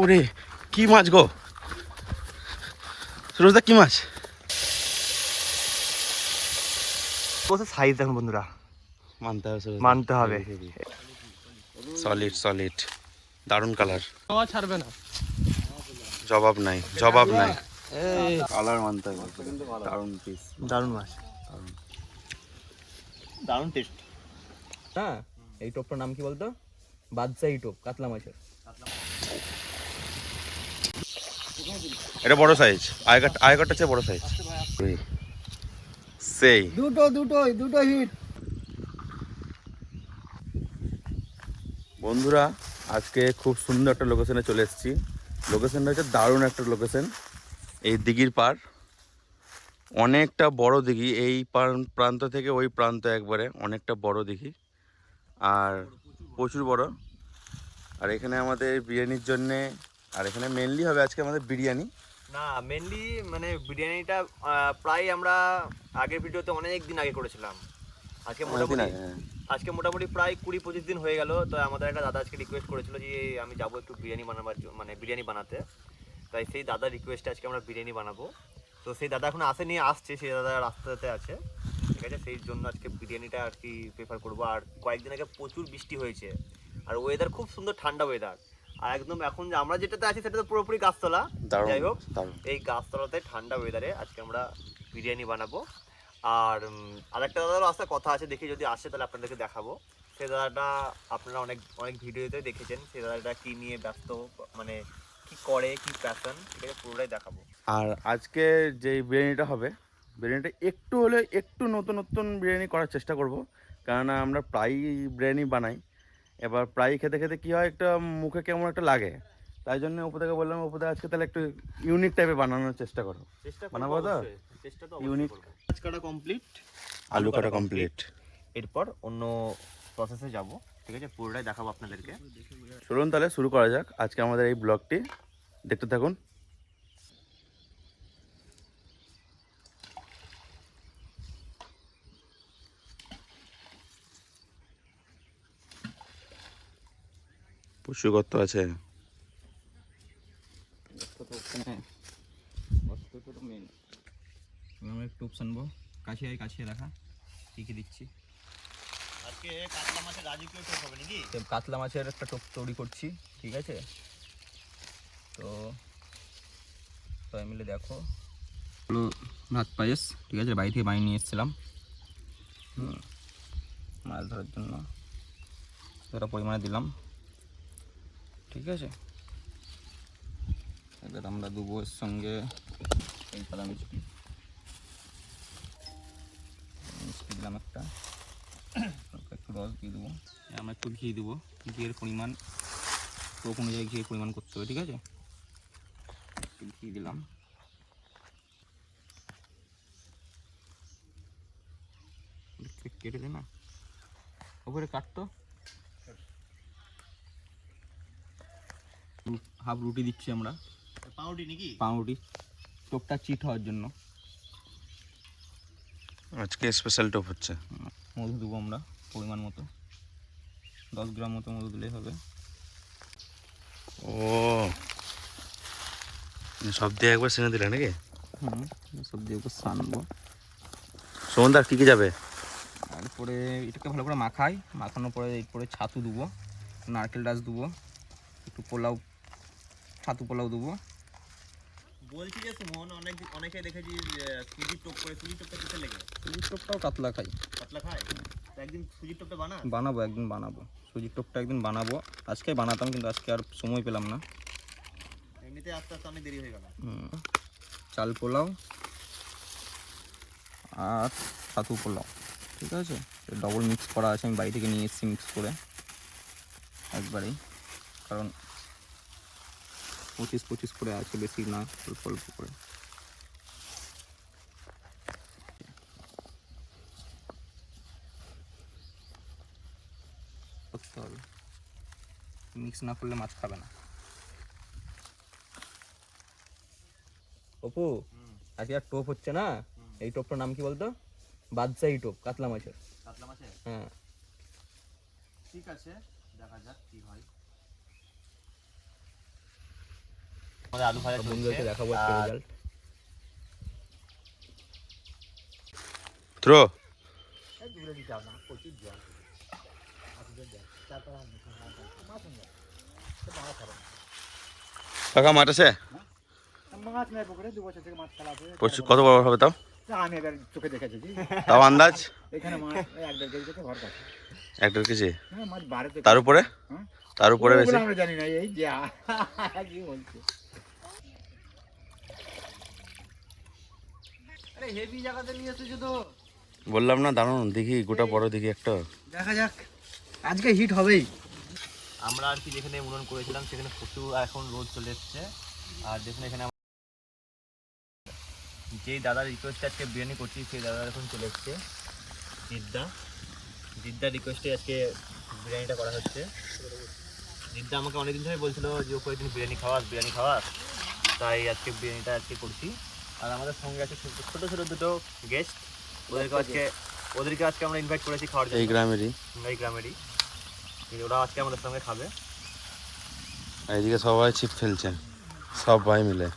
ওরে কি মাছ গো? সুরজদা কি মাছ? বসে সাইজ দেখুন বন্ধুরা। মানতে হবে মানতে হবে। সলিড সলিড দারুণ কালার খাওয়া ছাড়বে না। জবাব নাই জবাব নাই। কালার মানতে হবে। দারুণ পিস দারুণ মাছ। দারুণ। টেস্ট হ্যাঁ এই টোপটার নাম কি বলতো? বাদশাহী টোপ কাতলা মাছের। এটা বড় সাইজ আয়কাট আয়কাটটা চেয়ে বড় সাইজ সেই। দুটো দুটো দুটো হিট বন্ধুরা আজকে খুব সুন্দর একটা লোকেশনে চলে এসেছি। লোকেশনটা হচ্ছে দারুণ একটা লোকেশন এই দিঘির পার অনেকটা বড় দিঘি এই প্রান্ত থেকে ওই প্রান্ত একবারে অনেকটা বড় দিঘি। আর প্রচুর বড়। আর এখানে আমাদের বিরিয়ানির জন্যে আর এখানে মেনলি হবে আজকে আমাদের বিরিয়ানি। না মেনলি মানে বিরিয়ানিটা প্রায় আমরা আগের ভিডিওতে অনেক দিন আগে করেছিলাম। আজকে মোটামুটি হ্যাঁ। আজকে মোটামুটি প্রায় কুড়ি পঁচিশ দিন হয়ে গেল। তো আমাদের একটা দাদা আজকে রিকোয়েস্ট করেছিল যে আমি যাব একটু বিরিয়ানি বানাবার মানে বিরিয়ানি বানাতে। তাই সেই দাদার রিকোয়েস্টে আজকে আমরা বিরিয়ানি বানাবো। তো সেই দাদা এখন আসেনি আসছে সেই দাদা রাস্তাতে আছে। ঠিক আছে সেই জন্য আজকে বিরিয়ানিটা আর কি প্রেফার করব। আর কয়েকদিন আগে প্রচুর বৃষ্টি হয়েছে। আর ওয়েদার খুব সুন্দর ঠান্ডা ওয়েদার আর একদম এখন যে আমরা যেটাতে আছি সেটা তো পুরোপুরি গাছতলা। যাই হোক এই গাছতলাতে ঠান্ডা ওয়েদারে আজকে আমরা বিরিয়ানি বানাবো। আর আরেকটা দাদারও আসতে কথা আছে দেখি যদি আসে তাহলে আপনাদেরকে দেখাবো। সেই দাদাটা আপনারা অনেক অনেক ভিডিওতে দেখেছেন। সেই দাদাটা কি নিয়ে ব্যস্ত মানে কি করে কি প্যাশন সেটাকে পুরোটাই দেখাবো। আর আজকে যে বিরিয়ানিটা হবে বিরিয়ানিটা একটু হলে একটু নতুন নতুন বিরিয়ানি করার চেষ্টা করব। কেননা আমরা প্রায়ই বিরিয়ানি বানাই। এবার প্রায়ই খেতে খেতে কী হয় একটা মুখে কেমন একটা লাগে। তাই জন্য উপদাকে বললাম উপদা আজকে তাহলে একটু ইউনিক টাইপে বানানোর চেষ্টা করো। চেষ্টা বানাবো তো? ইউনিক কাজ কাটা কমপ্লিট আলু কাটা কমপ্লিট এরপর অন্য প্রসেসে যাব। ঠিক আছে পুরোটাই দেখাবো আপনাদেরকে। চলুন তাহলে শুরু করা যাক। আজকে আমাদের এই ব্লগটি দেখতে থাকুন। পশু কত আছে। আমরা একটু কাছে কাছে রাখা। কি কি দিচ্ছি? আজকে কাতলা মাছের রাজকীয় টোপ হবে নাকি? তো কাতলা মাছের একটা টোপ তৈরি করছি ঠিক আছে? তো সবাই মিলে দেখো হলো ভাত পায়েস ঠিক আছে বাড়ি থেকে বানিয়ে নিয়ে এসেছিলাম হুম, মাছ ধরার জন্য এতটা পরিমাণে দিলাম ঠিক আছে এবার আমরা দেবো এর সঙ্গে এই সাদা মিষ্টি মিষ্টি দিলাম একটা হালকা একটু রস দিয়ে দেবো আমরা একটু ঘি দেবো ঘিয়ের পরিমাণ টোপ অনুযায়ী ঘিয়ের পরিমাণ করতে হবে ঠিক আছে একটু ঘি দিলাম কেটে দে না। ওপরে কাটতো হাফ রুটি দিচ্ছি আমরা। পাউডি নাকি? পাউরুটি। টোপটা চিট হওয়ার জন্য। আজকে স্পেশাল টপ হচ্ছে। মধু দেবো আমরা পরিমাণ মতো। দশ গ্রাম মতো মধু দিলেই হবে। ও। সব দিয়ে একবার সেনে দিলে নাকি? হুম সব দিয়ে উপর সানবো। সুমনদার কী কী যাবে? তারপরে এটাকে ভালো করে মাখাই। মাখানোর পরে এরপরে ছাতু দেবো নারকেল ডাস দেবো একটু পোলাও ছাতু পোলাও দেবো। বলছি যে সুমন অনেক অনেকে দেখেছি সুজির টোপ করে সুজির টোপটা কিসে লেগে? সুজির টোপটাও কাতলা খাই। পাতলা খায়? একদিন সুজির টোপটা বানা বানাবো একদিন বানাবো। সুজির টোপটা একদিন বানাবো। আজকে বানাতাম কিন্তু আজকে আর সময় পেলাম না। আস্তে আস্তে অনেক দেরি হয়ে গেল। চাল পোলাও আর ছাতু পোলাও, ঠিক আছে? ডবল মিক্স করা আছে, আমি বাড়ি থেকে নিয়ে এসেছি মিক্স করে একবারেই। কারণ পঁচিশ পঁচিশ করে আছে, বেশি না, অল্প অল্প করে। করতে হবে। মিক্স না করলে মাছ খাবে না। অপু আজকে আর টোপ হচ্ছে না। এই টোপটার নাম কি বলতো? বাদশাহী টোপ কাতলা মাছের। কাতলা মাছের? হ্যাঁ। ঠিক আছে দেখা যাক কি হয়। আমাদের আলু ভাজা বন্ধুদেরকে দেখাবো আজকে রেজাল্ট থ্রো কাকা মাঠ আছে? মাছ নেই পুকুরে দু বছর থেকে মাছ খেলা প্রচুর কত বড় হবে তাও? আমি এবার চোখে দেখেছি তাও আন্দাজ? এখানে মাছ এক দেড় কেজি ভর কাছে এক দেড় কেজি? হ্যাঁ মাছ বাড়ে তার উপরে? হ্যাঁ? তার উপরে বেশি? আমরা জানি না এই যে কি বলছে? আরে হেভি জায়গাতে নিয়ে এসেছ তো বললাম না দারুণ। দেখি গোটা বড় দেখি একটা। দেখা যাক আজকে হিট হবেই। আমরা আর কি যেখানে উনুন করেছিলাম সেখানে প্রচুর এখন রোদ চলে এসছে। আর দেখুন এখানে যেই দাদার রিকোয়েস্টে আজকে বিরিয়ানি করছি সেই দাদা এখন চলে এসছে। জিদ্দা। জিদ্দার রিকোয়েস্টে আজকে বিরিয়ানিটা করা হচ্ছে। জিদ্দা আমাকে অনেকদিন ধরে বলছিল যে ও কয়েকদিন বিরিয়ানি খাওয়াস বিরিয়ানি খাওয়াস। তাই আজকে বিরিয়ানিটা আজকে করছি। আর আমাদের সঙ্গে আছে ছোটো ছোটো দুটো গেস্ট ওদেরকে আজকে ওদেরকে আজকে আমরা ইনভাইট করেছি খাওয়ার জন্য। এই গ্রামেরই। এই গ্রামেরই। ওরা আজকে আমাদের সঙ্গে খাবে। এইদিকে সবাই ছিপ ফেলছে সব ভাই মিলে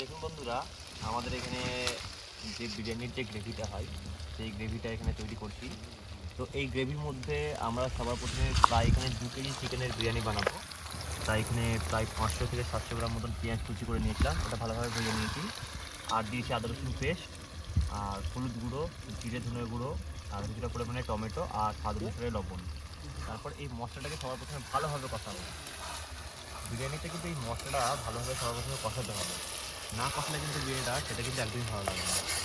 দেখুন বন্ধুরা আমাদের এখানে যে গ্রেভিটা হয়, সেই গ্রেভিটা এখানে তৈরি করছি। তো এই গ্রেভির মধ্যে আমরা সবার প্রথমে প্রায় এখানে দু কেজি চিকেনের বিরিয়ানি বানাবো। তাই এখানে প্রায় পাঁচশো থেকে সাতশো গ্রাম মতন পেঁয়াজ কুচি করে নিয়েছিলাম। ওটা ভালোভাবে ভেজে নিয়েছি। আর দিয়েছি আদা রসুন পেস্ট, আর হলুদ গুঁড়ো, জিরে ধনের গুঁড়ো, আর কিছুটা পরিমাণে টমেটো আর স্বাদ অনুসারে লবণ। তারপর এই মশলাটাকে সবার প্রথমে ভালোভাবে কষাবো। বিরিয়ানিতে কিন্তু এই মশলাটা ভালোভাবে সবার প্রথমে কষাতে হবে। না কষলে কিন্তু বিরিয়ানিটা সেটা কিন্তু একদমই ভালো লাগবে না।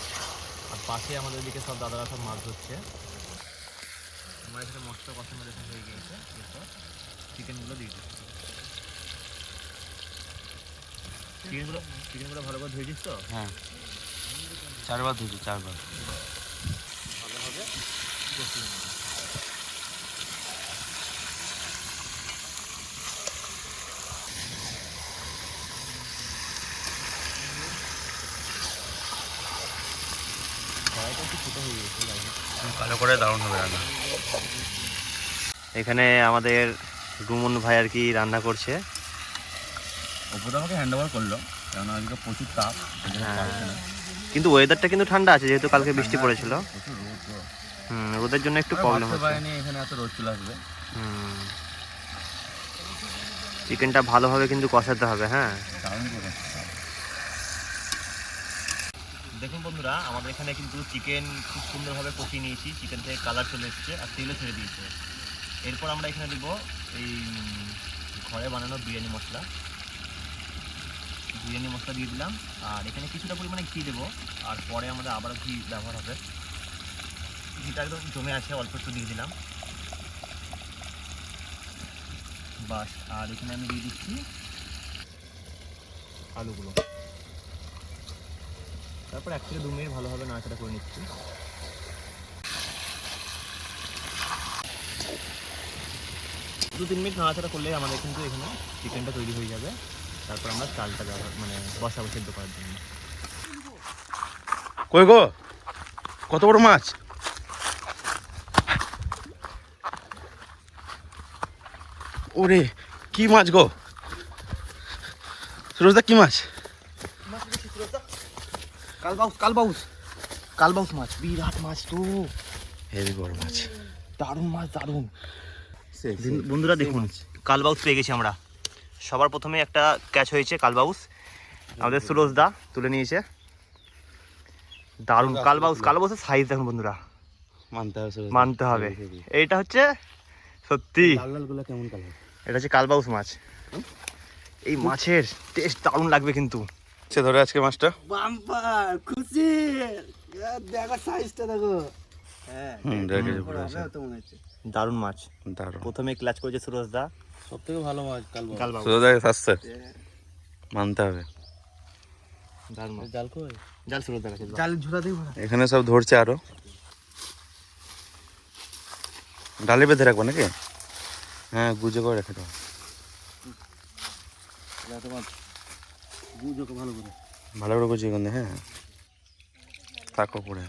পাশে আমাদের দিকে সব দাদারা সব মাছ ধরছে। আমার এখানে মশলা কষানো হয়ে গিয়েছে। এরপর চিকেনগুলো দিয়ে দিচ্ছি। চিকেনগুলো চিকেনগুলো ভালো করে ধুয়ে দিস তো? হ্যাঁ। চারবার ধুয়েছি চারবার। ভালোভাবে কষিয়ে নেব কড়াইটা একটু ছোটো হয়ে গেছে যাই হোক। ভালো করে দারুণ হবে রান্না। এখানে আমাদের রুমন ভাই আর কি রান্না করছে। ওপরে আমাকে হ্যান্ড ওভার করল কারণ আজকে প্রচুর তাপ হ্যাঁ। কিন্তু ওয়েদারটা কিন্তু ঠান্ডা আছে যেহেতু কালকে বৃষ্টি পড়েছিল। হুম রোদের জন্য একটু প্রবলেম হচ্ছে। এখানে এত রোদ চলে আসবে। হুম। চিকেনটা ভালোভাবে কিন্তু কষাতে হবে হ্যাঁ। দারুণ করে দেখুন বন্ধুরা, আমাদের এখানে কিন্তু চিকেন খুব সুন্দরভাবে কষিয়ে নিয়েছি। চিকেন থেকে কালার চলে এসেছে আর তেলও ছেড়ে দিয়েছে। এরপর আমরা এখানে দেবো এই ঘরে বানানো বিরিয়ানি মশলা। বিরিয়ানি মশলা দিয়ে দিলাম। আর এখানে কিছুটা পরিমাণে ঘি দেবো। আর পরে আমাদের আবার ঘি ব্যবহার হবে। ঘিটা একদম জমে আছে, অল্প একটু দিয়ে দিলাম। বাস, আর এখানে আমি দিয়ে দিচ্ছি আলুগুলো। তারপর এক থেকে দু মিনিট ভালোভাবে নাড়াচাড়া করে নিচ্ছি। দু তিন মিনিট নাড়াচাড়া করলে আমাদের কিন্তু এখানে চিকেনটা তৈরি হয়ে যাবে। তারপর আমরা চালটা ব্যবহার মানে বসাবো সেদ্ধ করার জন্য। কই গো? কত বড় মাছ? ওরে, কি মাছ গো? সুরজদা, কি মাছ? কালবাউস কালবাউস। কালবাউস মাছ বিরাট মাছ তো। হেভি বড় মাছ। দারুণ মাছ দারুণ। বন্ধুরা দেখুন কালবাউস পেয়ে গেছি আমরা। সবার প্রথমে একটা ক্যাচ হয়েছে কালবাউস। আমাদের সুরজ দা তুলে নিয়েছে। দারুণ। কালবাউস কালবাউসের সাইজ দেখুন বন্ধুরা। মানতে হবে মানতে হবে। এইটা হচ্ছে সত্যি। লাল লালগুলো কেমন এটা হচ্ছে কালবাউস মাছ। এই মাছের টেস্ট দারুণ লাগবে কিন্তু। সে ধরে আজকে মাছটা? বাম্পার খুশি। দেখো সাইজটা দেখো। হ্যাঁ মনে হচ্ছে। দারুণ মাছ। দারুণ। প্রথমে ক্লাচ করেছে সুরজ দা। সব থেকে ভালো মাছ কাল বাবু সুরদাকে শাস্তে মানতে হবে। দারুণ জাল কই? জাল সুরত দেখা জাল ঝুরা দেই এখানে সব ধরছে আরও। ডালি বেঁধে রাখব নাকি? হ্যাঁ গুজে করে রেখে দাও। বুঝো ভালো করে। ভালো করে গুছিয়ে কিন্তু হ্যাঁ। তাকো পড়ে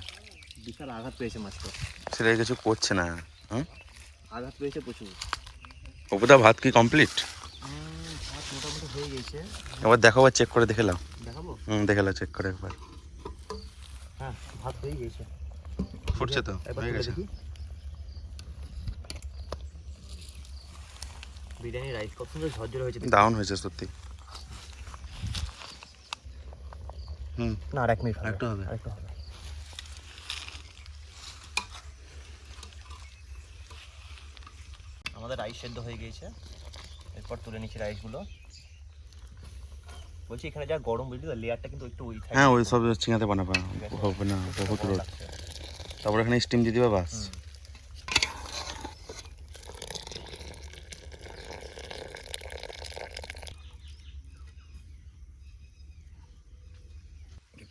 বিশাল আঘাত পেয়েছে মাছটা। ছেলে কিছু করছে না হ্যাঁ আঘাত পেয়েছে প্রচুর। ওপরটা ভাত কি কমপ্লিট ভাত মোটামুটি হয়ে গেছে। এবার দেখো আবার চেক করে দেখে নাও। দেখাবো? হুম দেখে নাও চেক করে একবার। হ্যাঁ ভাত হয়ে গেছে। ফুটছে তো হয়ে গেছে। বিরিয়ানি রাইস কত সুন্দর ঝরঝরে হয়েছে। দেখি। হয়েছে সত্যি। হুম। না আর এক মিনিট হবে। হবে। আরেকটা হবে। আমাদের রাইস সেদ্ধ হয়ে গিয়েছে। এরপর তুলে নিচ্ছি রাইসগুলো বলছি এখানে যা গরম বুঝলি তো? লেয়ারটা কিন্তু একটু ওই হ্যাঁ ওই সব চিঙাতে বানাবে। হবে না বহুত রোদ তারপর এখানে স্টিম দিয়ে দিবে বাস হুম।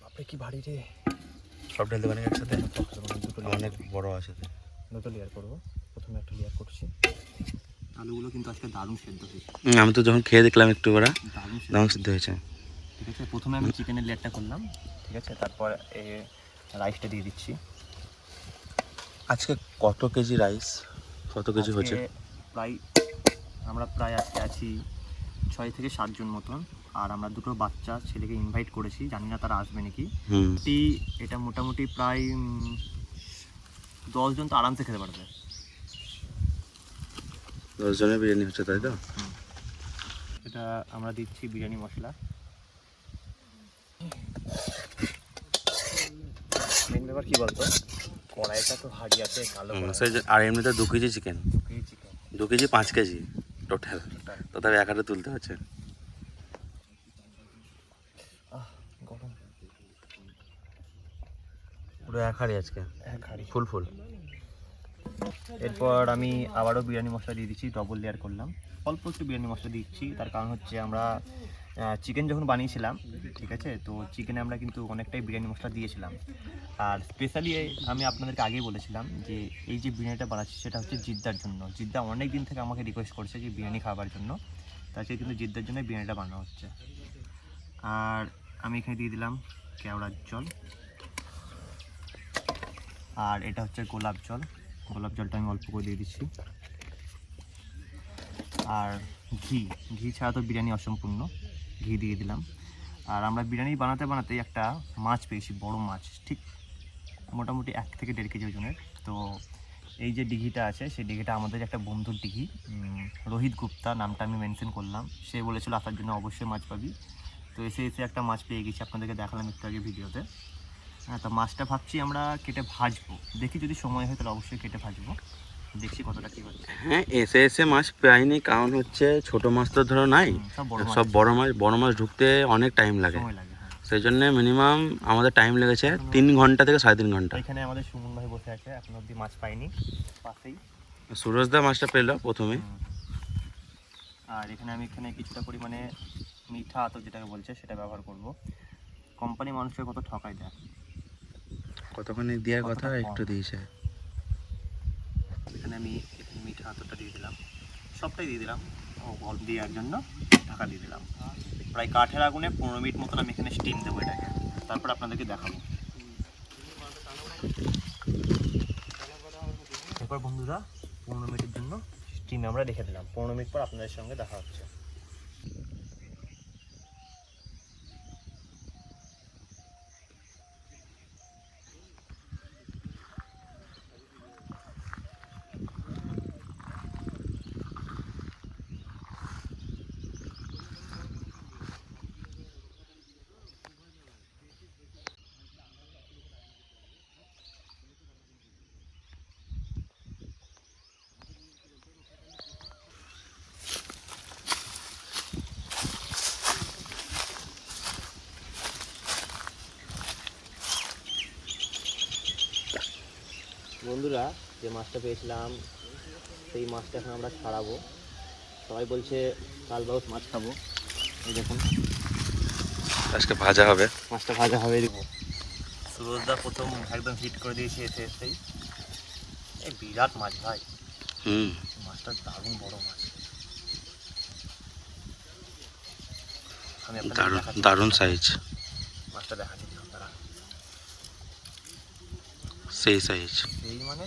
বাপরে কি ভারী রে। সব ঢেলতে পারে একসাথে? দুটো অনেক বড় আছে। দুটো লেয়ার করব। প্রথমে একটা লেয়ার করছি। আলুগুলো কিন্তু আজকে দারুণ সেদ্ধ হয়েছে। আমি তো যখন খেয়ে দেখলাম একটু ওরা দারুণ সেদ্ধ সিদ্ধ হয়েছে। ঠিক আছে প্রথমে আমি চিকেনের লেয়ারটা করলাম। ঠিক আছে তারপর এ রাইসটা দিয়ে দিচ্ছি। আজকে কত কেজি রাইস কত কেজি হচ্ছে আজকে প্রায় আমরা প্রায় আজকে আছি ছয় থেকে সাতজন মতন। আর আমরা দুটো বাচ্চা ছেলেকে ইনভাইট করেছি জানি না তারা আসবে নাকি। এটা মোটামুটি প্রায় দশজন তো আরামসে খেতে পারবে। দশ জনের বিরিয়ানি হচ্ছে তাই তো? এটা আমরা দিচ্ছি বিরিয়ানি মশলা। মেন ব্যাপার কি বলতো? কড়াইটা তো হাড়ি আছে কালো আর এমনিতে দু কেজি চিকেন দু কেজি পাঁচ কেজি টোটাল তথাপি এক হাতে তুলতে হচ্ছে। পুরো এক হাড়ি আজকে। এক হাড়ি। ফুল ফুল। এরপর আমি আবারও বিরিয়ানি মশলা দিয়ে দিচ্ছি ডবল লেয়ার করলাম। অল্প একটু বিরিয়ানি মশলা দিচ্ছি তার কারণ হচ্ছে আমরা চিকেন যখন বানিয়েছিলাম, ঠিক আছে? তো চিকেনে আমরা কিন্তু অনেকটাই বিরিয়ানি মশলা দিয়েছিলাম। আর স্পেশালি আমি আপনাদেরকে আগেই বলেছিলাম যে, এই যে বিরিয়ানিটা বানাচ্ছি, সেটা হচ্ছে জিদ্দার জন্য। জিদ্দা অনেক দিন থেকে আমাকে রিকোয়েস্ট করছে যে বিরিয়ানি খাবার জন্য। তাই কিন্তু জিদ্দার জন্য বিরিয়ানিটা বানানো হচ্ছে। আর আমি এখানে দিয়ে দিলাম কেওড়ার জল। আর এটা হচ্ছে গোলাপ জল। গোলাপ জলটা আমি অল্প করে দিয়ে দিচ্ছি। আর ঘি। ঘি ছাড়া তো বিরিয়ানি অসম্পূর্ণ। ঘি দিয়ে দিলাম। আর আমরা বিরিয়ানি বানাতে বানাতে একটা মাছ পেয়েছি, বড় মাছ, ঠিক মোটামুটি এক থেকে দেড় কেজি ওজনের। তো এই যে ডিঘিটা আছে, সেই ডিঘিটা আমাদের একটা বন্ধুর ডিঘি রোহিত গুপ্তা নামটা আমি মেনশন করলাম। সে বলেছিল, আসার জন্য অবশ্যই মাছ পাবি। তো এসে এসে একটা মাছ পেয়ে গেছি, আপনাদেরকে দেখালাম একটু আগে ভিডিওতে। হ্যাঁ তো মাছটা ভাবছি আমরা কেটে ভাজবো। দেখি যদি সময় হয় তাহলে অবশ্যই কেটে ভাজবো। দেখছি কতটা কি হচ্ছে। হ্যাঁ এসে এসে মাছ কারণ হচ্ছে ছোট মাছ তো ধরো নাই সব বড় মাছ। বড় মাছ ঢুকতে অনেক টাইম লাগে। হ্যাঁ। সেই জন্য মিনিমাম আমাদের টাইম লেগেছে তিন ঘণ্টা থেকে সাড়ে তিন ঘণ্টা। এখানে আমাদের সুমন ভাই বসে আছে এখন মাছ পাইনি পাশেই। সুরজদা মাছটা পেল প্রথমে। আর এখানে আমি এখানে কিছুটা পরিমাণে মিঠা আতর যেটাকে বলছে সেটা ব্যবহার করব। কোম্পানি মানুষকে কত ঠকাই দেয় কতখানি দেওয়ার কথা একটু দিয়েছে। এখানে আমি এখানে মিঠা আতরটা দিয়ে দিলাম। সবটাই দিয়ে দিলাম। ও অল্প দেওয়ার জন্য ঢাকা দিয়ে দিলাম। প্রায় কাঠের আগুনে পনেরো মিনিট মতন আমি এখানে স্টিম দেবো এটাকে। তারপর আপনাদেরকে দেখাবো। এরপর বন্ধুরা, পনেরো মিনিটের জন্য স্টিম আমরা রেখে দিলাম। পনেরো মিনিট পর আপনাদের সঙ্গে দেখা হচ্ছে। বন্ধুরা যে মাছটা পেয়েছিলাম সেই মাছটা এখন আমরা ছাড়াবো। সবাই বলছে কাল কালবাউস মাছ খাব। এই দেখুন। আজকে ভাজা হবে। মাছটা ভাজা হবে দেখো সুরজদা প্রথম একদম হিট করে দিয়েছে এসে এসেই। এই বিরাট মাছ ভাই। হুম। মাছটা দারুণ বড় মাছ। দারুণ দারুণ সাইজ মাছটা দেখাচ্ছি দেখুন দাঁড়া। সেই সাইজ এই মানে?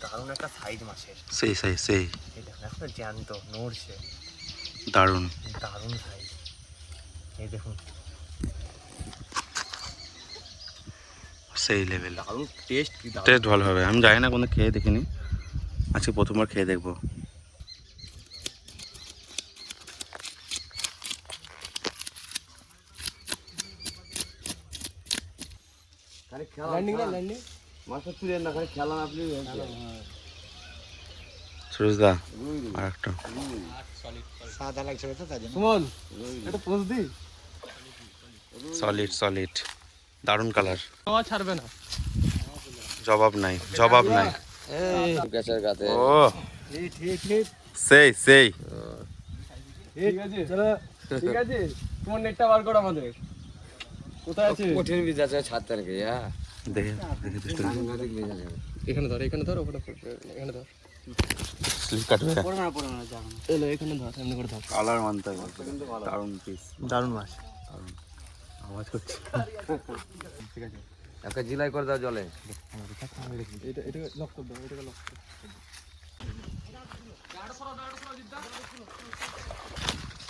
দারুণ একটা সাইজ মাছের। সেই সাইজ সেই। এই দেখুন এখন জ্যান্ত নড়ছে। দারুণ। দারুণ সাইজ এই দেখুন। সেই লেভেল দারুণ টেস্ট টেস্ট ভালো হবে। আমি জানি না কোনো খেয়ে দেখিনি। আজকে প্রথমবার খেয়ে দেখব। সুরজদা আর একটা সাদা লাগছে তো তাই সুমন এটা পোজ দি। সলিড সলিড দারুণ কালার তোমার ছাড়বে না। জবাব নাই জবাব নাই। ও। সেই সেই। ঠিক আছে। চলো। ঠিক আছে। তোমার নেটটা বার করো আমাদের। কোথায় আছে? কঠিন বীজ আছে ছাড়তে নাকি হ্যাঁ দেখে দেখে দুষ্টু এখানে ধর এখানে ধর ওখানে এখানে ধর। স্লিপ কাটবে? পড়বে না পড়বে না যাও না। এলো এখানে ধর এমনি করে ধর। কালার মানতে হবে দারুণ পিস দারুণ মাছ। আওয়াজ করছে। একটা জিলাই করে দাও জলে। এটা এটা লক করে দাও এটাকে লক করে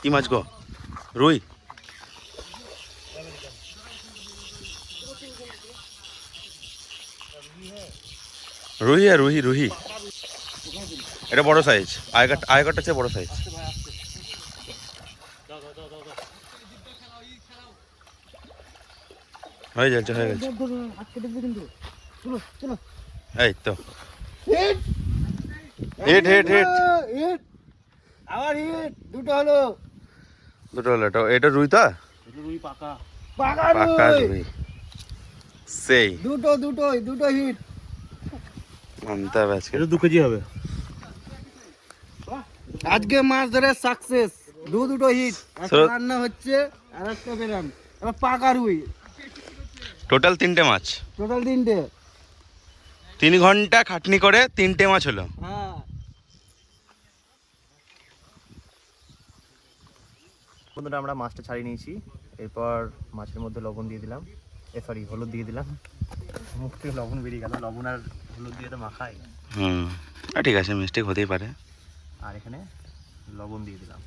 কি মাছ গো? রুই? রুহি আর রুহি রুহি। এটা বড় সাইজ আয়কাট আয়কাটটা চেয়ে বড় সাইজ হয়ে যাচ্ছে হয়ে গেছে। এই তো। হিট হিট হিট হিট আবার হিট দুটো হলো। দুটো হলো এটা। এটা রুই তো? রুই পাকা। পাকা রুই। সেই। দুটো দুটো দুটো হিট হবে আজকে। দু কেজি হবে। আজকে মাছ ধরে সাকসেস দু দুটো হিট একটা রান্না হচ্ছে আর একটা বেরাম। এবার পাকা রুই টোটাল তিনটে মাছ। টোটাল তিনটে। তিন ঘণ্টা খাটনি করে তিনটে মাছ হলো। হ্যাঁ। বন্ধুরা আমরা মাছটা ছাড়িয়ে নিয়েছি। এরপর মাছের মধ্যে লবণ দিয়ে দিলাম। এ সরি হলুদ দিয়ে দিলাম। মুখ থেকে লবণ বেরিয়ে গেল লবণ আর হলুদ দিয়ে তো মাখাই। হুম। ঠিক আছে মিস্টেক হতেই পারে। আর এখানে লবণ দিয়ে দিলাম।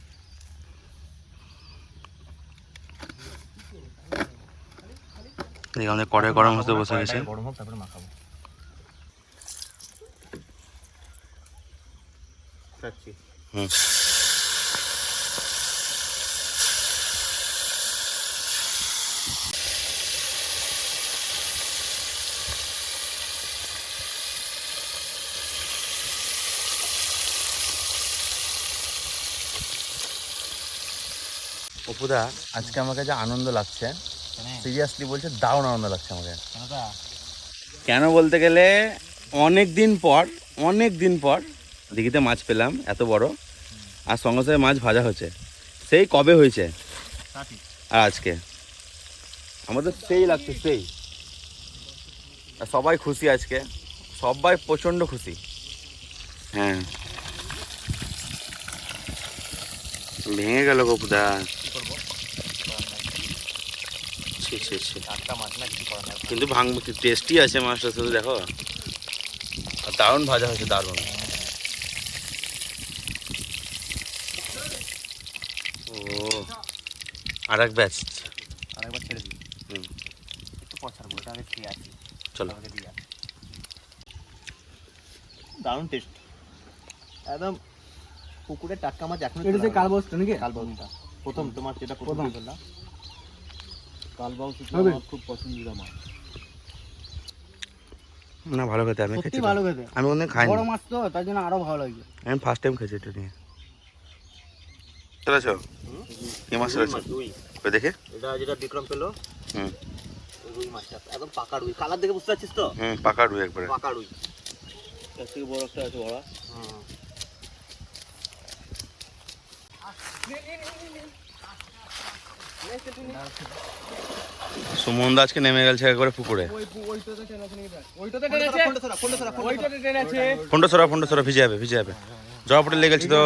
দেখ আমাদের কড়াই গরম হতে বসে গেছে। গরম হোক তারপরে মাখাবো। হুম। অপুদা আজকে আমার কাছে আনন্দ লাগছে সিরিয়াসলি বলছে দারুণ আনন্দ লাগছে আমাকে। কেন বলতে গেলে অনেক দিন পর অনেক দিন পর দিঘিতে মাছ পেলাম এত বড়। আর সঙ্গে সঙ্গে মাছ ভাজা হয়েছে। সেই কবে হয়েছে? আর আজকে। আমাদের সেই লাগছে সেই। আর সবাই খুশি আজকে। সবাই প্রচণ্ড খুশি। হ্যাঁ। ভেঙে গেল গপুদা। ছি ছি ছি। টাটকা মাছ না কিছু করার নাই কিন্তু ভাঙ টেস্টি আছে মাছটা শুধু দেখো। আর দারুণ ভাজা হয়েছে দারুণ। ও আর এক ব্যাচ আর একবার ছেড়ে দিই। হুম। একটু পছাড়বো এটা আগে খেয়ে আছি চলো। আমাকে দিয়ে আসি। দারুণ টেস্ট একদম পুকুরের টাটকা মাছ এখন এটা যে কালবস্ত নাকি? কালবাউসটা প্রথম। তোমার যেটা প্রথম প্রথম। বললাম। কালবাউস আমার খুব পছন্দিদা মাছ না ভালো খেতে আমি খেয়েছি ভালো খেতে। আমি কোনদিন খাইনি। বড় মাছ তো তার জন্য আরও ভালো লাগছে আমি ফার্স্ট টাইম খেয়েছি এটা নিয়ে। চলেছো কি মাছ চলেছো ওই দেখে। এটা যেটা বিক্রম পেল হুম। রুই মাছটা। একদম পাকা রুই। কালার দেখে বুঝতে পারছিস তো? হুম পাকা রুই একবারে। পাকা রুই। এর থেকে বড় একটা আছে বড়। হুম। সুমন আজকে নেমে গেছে একবারে পুকুরে। ফোনটা সরা ফোনটা সরা ভিজে যাবে ভিজে যাবে। জবা পটে লেগে গেছে তো।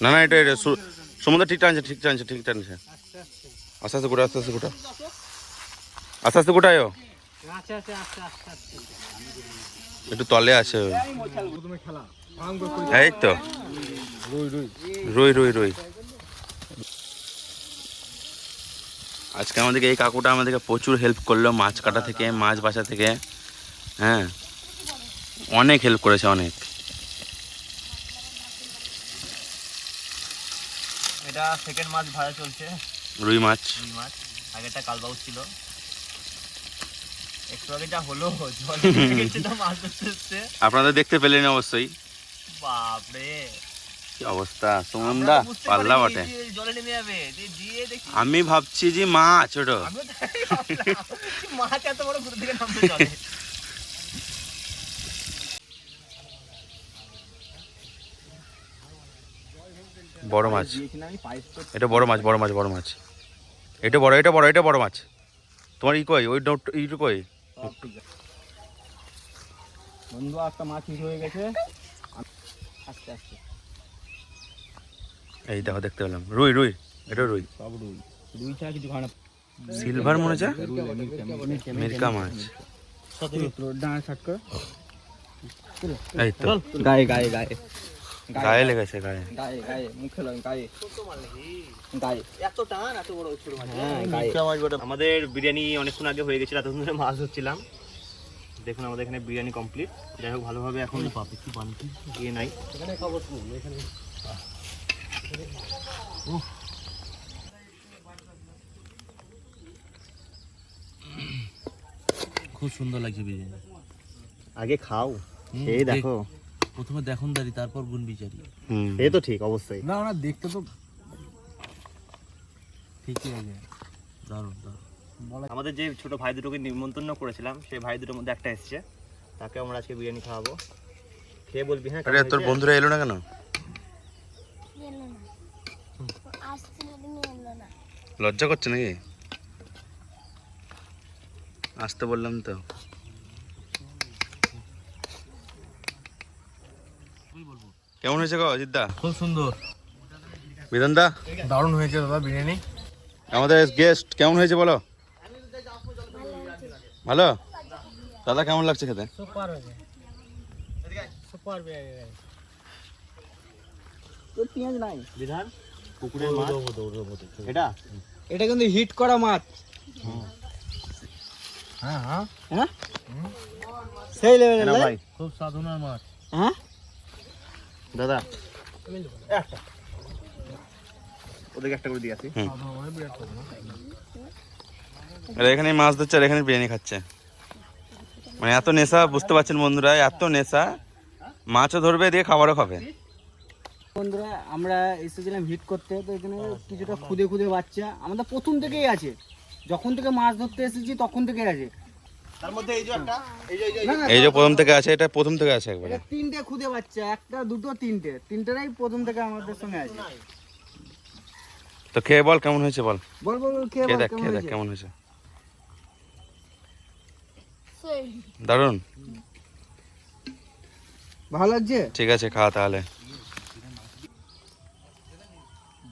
না না এটা এটা সু- সমুদ্র ঠিক টানছে ঠিক টানছে ঠিক টানছে। আস্তে আস্তে গোটা আস্তে আস্তে গোটা। আস্তে আস্তে আচ্ছা আচ্ছা আচ্ছা আচ্ছা আচ্ছা একটু তলে আছে। খেলা। এই তো। রুই রুই রুই। আজকে আমাদেরকে এই কাকুটা আমাদেরকে প্রচুর হেল্প করল মাছ কাটা থেকে মাছ বাসা থেকে। হ্যাঁ। অনেক হেল্প করেছে অনেক। এটা সেকেন্ড মাছ ভাজা চলছে। রুই মাছ। রুই মাছ। আগেরটা কালবাউস ছিল। একটু আগে যা হলো জল মাছ হচ্ছে। আপনাদের দেখতে পেলেন অবশ্যই। বাপরে। কি অবস্থা? সুমনদা পাল্লা বটে। জলে নেমে যাবে। দিয়ে দেখি আমি ভাবছি যে মাছ কি মাছ এত বড় ঘুরে থেকে নামতে বড় মাছ। এটা বড় মাছ বড় মাছ বড় মাছ। এটা বড় এটা বড় এটা বড় মাছ। তোমার ই কই? ওই নোট ইটু কই? বন্ধু একটা মাছ হয়ে গেছে। আস্তে আস্তে। এই দেখো দেখতে পেলাম। রুই রুই এটা রুই। সব রুই। রুই ছাড়া কিছু সিলভার মনে হচ্ছে? মিরকা মাছ। ডানা ছাট কর। এই তো। গায়ে গায়ে গায়ে। গায়ে লেগেছে গায়ে। গায়ে গায়ে। মুখে লয় গায়ে। গায়ে। এত টান এত বড় ছোট মাছ। হ্যাঁ গায়ে। আমাদের বিরিয়ানি অনেকক্ষণ আগে হয়ে গেছিল এতক্ষণ ধরে মাছ ধরছিলাম। দেখুন আমাদের এখানে বিরিয়ানি কমপ্লিট যাই হোক ভালোভাবে এখন পাবে কি বানতি গিয়ে নাই। খুব সুন্দর লাগছে বিরিয়ানি। আগে খাও হুম, এই দেখো। প্রথমে দেখুন দাঁড়ি তারপর গুণ বিচারি। হুম। এই তো ঠিক অবশ্যই। না না দেখতে তো ঠিকই আছে। দারুণ দারুণ। আমাদের যে ছোট ভাই দুটোকে নিমন্ত্রণ করেছিলাম সেই ভাই দুটোর মধ্যে একটা এসেছে। তাকে আমরা আজকে বিরিয়ানি খাওয়াবো। খেয়ে বলবি হ্যাঁ আরে তোর বন্ধুরা এলো না কেন? এলো না আসছিল তুমি এলো না লজ্জা করছে নাকি? আসতে বললাম তো। কেমন হয়েছে গো অজিতদা? খুব সুন্দর। বিধানদা দারুণ হয়েছে দাদা বিরিয়ানি। আমাদের গেস্ট কেমন হয়েছে বলো? ভালো? দাদা কেমন লাগছে খেতে? সুপার সুপার পেঁয়াজ নাই? বিধান পুকুরের মাছ। এটা? এটা কিন্তু হিট করা মাছ। হ্যাঁ হ্যাঁ। হ্যাঁ? সেই লেভেলের না ভাই? খুব সাধনার মাছ। হ্যাঁ? দাদা। একটা ওদেরকে একটা করে দিয়ে আসি। আর এখানে মাছ ধরছে আর এখানে বিরিয়ানি খাচ্ছে। মানে এত নেশা বুঝতে পারছেন বন্ধুরা এত নেশা। মাছও ধরবে দিয়ে খাবারও খাবে। বন্ধুরা আমরা এসেছিলাম হিট করতে তো এখানে কিছুটা খুদে খুদে বাচ্চা। আমাদের প্রথম থেকেই আছে। যখন থেকে মাছ ধরতে এসেছি তখন থেকেই আছে। এই যে একটা এই যে না, না, এই যে প্রথম থেকে আছে এটা প্রথম থেকে আছে একবারে। তিনটে খুদে বাচ্চা একটা দুটো তিনটে। তিনটেরাই প্রথম থেকে আমাদের সঙ্গে আছে। তো খেয়ে বল কেমন হয়েছে বল? বল বল খেয়ে দেখ কেমন খেয়ে দেখ হয়েছে? কেমন হয়েছে? দারুণ ভালো লাগছে? ঠিক আছে খা তাহলে।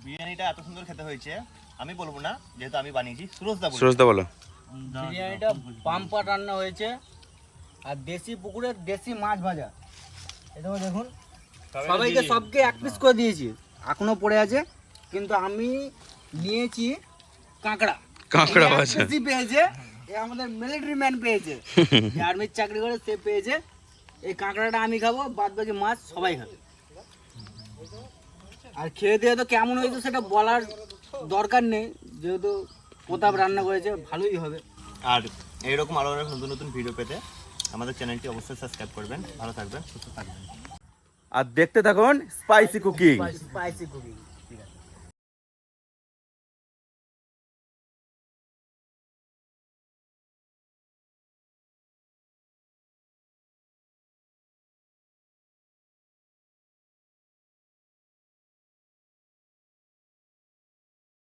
বিরিয়ানিটা এত সুন্দর খেতে হয়েছে আমি বলব না যেহেতু আমি বানিয়েছি সুরজ দা বলব সুরজদা বলো। বিরিয়ানিটা রান্না হয়েছে আর দেশি পুকুরের দেশি মাছ ভাজা। এটাও দেখুন। সবাইকে সবকে এক পিস করে দিয়েছি এখনও পড়ে আছে কিন্তু আমি নিয়েছি কাঁকড়া। কাঁকড়া ভাজা। পেয়েছে এ আমাদের মিলিটারি ম্যান পেয়েছে। আর্মির চাকরি করে সে পেয়েছে। এই কাঁকড়াটা আমি খাব বাদ বাকি মাছ সবাই খাবে। আর খেয়ে দিয়ে তো কেমন হয়েছে সেটা বলার দরকার নেই। যেহেতু প্রতাপ রান্না করেছে ভালোই হবে। আর এইরকম আরও অনেক নতুন নতুন ভিডিও পেতে আমাদের চ্যানেলটি অবশ্যই সাবস্ক্রাইব করবেন। ভালো থাকবেন সুস্থ থাকবেন। আর দেখতে থাকুন স্পাইসি কুকিং স্পাইসি কুকিং